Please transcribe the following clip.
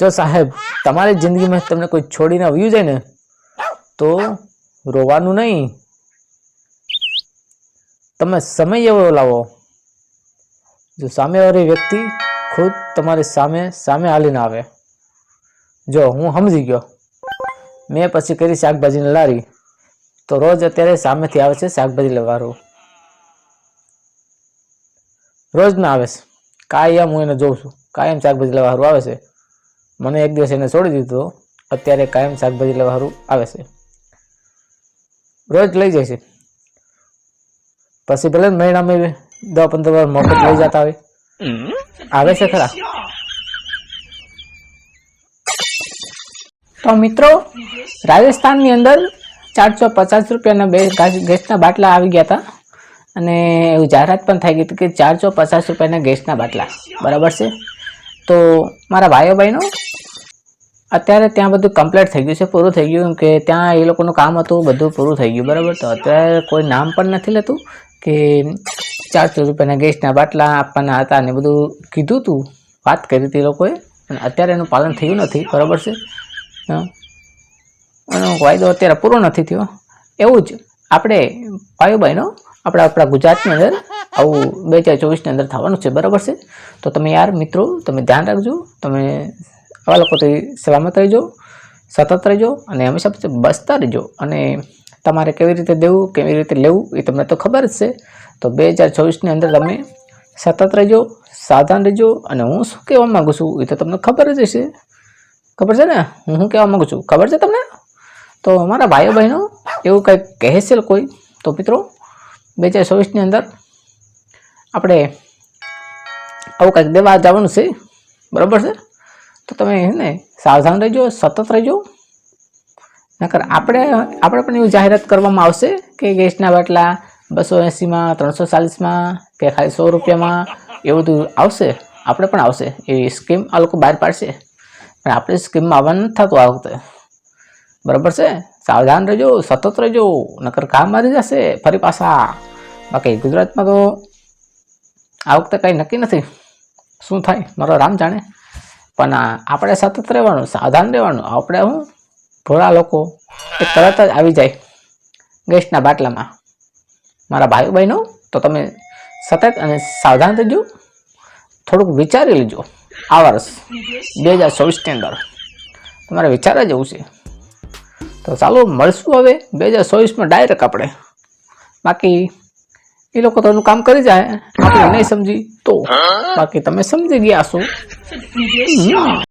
જો સાહેબ, તમારી જિંદગીમાં તમને કોઈ છોડીને આવ્યું છે ને, તો રોવાનું નહીં. તમે સમય એવો લાવો. જો સામેવાળી વ્યક્તિ ખુદ તમારી સામે સામે હાલીને આવે. જો હું સમજી ગયો. મેં પછી કરી શાકભાજીની લારી. તો રોજ અત્યારે સામેથી આવે છે શાકભાજી લેવાનું. રોજ ના આવે છે. કાયમ હું એને જોઉં છું. કાયમ શાકભાજી લેવા આવે છે. મને એક દિવસ એને છોડી દીધો. અત્યારે કાયમ શાકભાજી લેવા સારું આવે છે. રોજ લઈ જાય છે. પછી ભલે મહિનામાં દસ પંદર વાર મફત લઈ જતા હોય. આવે છે ખરા? તો મિત્રો, રાજસ્થાનની અંદર ચારસો પચાસ રૂપિયાના બે ગાસ- ગેસના બાટલા આવી ગયા હતા. અને એવું જાહેરાત પણ થઈ ગઈ હતી કે ચારસો પચાસ રૂપિયાના ગેસના બાટલા. બરાબર છે? તો મારા ભાઈઓ બહેનો, અત્યારે ત્યાં બધું કમ્પ્લીટ થઈ ગયું છે, પૂરું થઈ ગયું કે ત્યાં એ લોકોનું કામ હતું, બધું પૂરું થઈ ગયું, બરાબર? તો અત્યારે કોઈ નામ પણ નથી લેતું કે ચારસો રૂપિયાના ગેસના બાટલા આપવાના હતા ને બધું કીધું હતું વાત કરી હતી લોકોએ અને અત્યારે એનું પાલન થયું નથી, બરાબર છે. એનો વાયદો અત્યારે પૂરો નથી થયો. એવું જ. આપણે ભાઈઓ બહેનો, આપણા આપણા ગુજરાતની અંદર આવું બે હજાર ચોવીસની અંદર થવાનું છે, બરાબર છે? તો તમે યાર, મિત્રો, તમે ધ્યાન રાખજો. તમે આવા લોકોથી સલામત રહેજો, સતત રહેજો અને હંમેશા બચતા રહેજો. અને તમારે કેવી રીતે દેવું, કેવી રીતે લેવું, એ તમને તો ખબર જ છે. તો બે હજાર ચોવીસની અંદર તમે સતત રહેજો, સાવધાન રહેજો અને હું શું કહેવા માગું છું, એ તો તમને ખબર જ હશે. ખબર છે ને? હું શું કહેવા માગું છું? ખબર છે તમને? તો મારા ભાઈઓ બહેનો એવું કંઈક કહે છે કોઈ? તો મિત્રો, બે હજાર ચોવીસની અંદર આપણે આવું કંઈક દેવા જવાનું છે, બરાબર છે? તો તમે ને સાવધાન રહેજો, સતત રહેજો. નકર આપણે આપણે પણ એવું જાહેરાત કરવામાં આવશે કે ગેસના બાટલા બસો એંસીમાં, ત્રણસો ચાલીસમાં કે ખાલી સો રૂપિયામાં એવું બધું આવશે? આપણે પણ આવશે. એવી સ્કીમ આ લોકો બહાર પાડશે. પણ આપણે સ્કીમમાં આવવાનું નથી થતું આ વખતે. બરાબર છે? સાવધાન રહેજો, સતત રહેજો. નકર કામ મારી જશે ફરી પાછા. બાકી ગુજરાતમાં તો આ વખતે કંઈ નક્કી નથી. શું થાય? મારો રામ જાણે. પણ આપણે સતત રહેવાનું, સાવધાન રહેવાનું. આપણે હું? ભોળા લોકો. એ તરત જ આવી જાય. ગેસના બાટલામાં. મારા ભાઈ બહેનો, તો તમે સતત અને સાવધાન રહેજો. થોડુંક વિચારી લેજો. આ વર્ષ બે હજાર ચોવીસની અંદર. તમારે વિચારવા એવું છે. તો ચાલો, મળશું હવે બે હજાર ચોવીસમાં ડાયરેક્ટ આપણે. બાકી એ લોકો તો એનું કામ કરી જાય. આપણે નહીં સમજી તો બાકી તમે સમજી ગયા છો.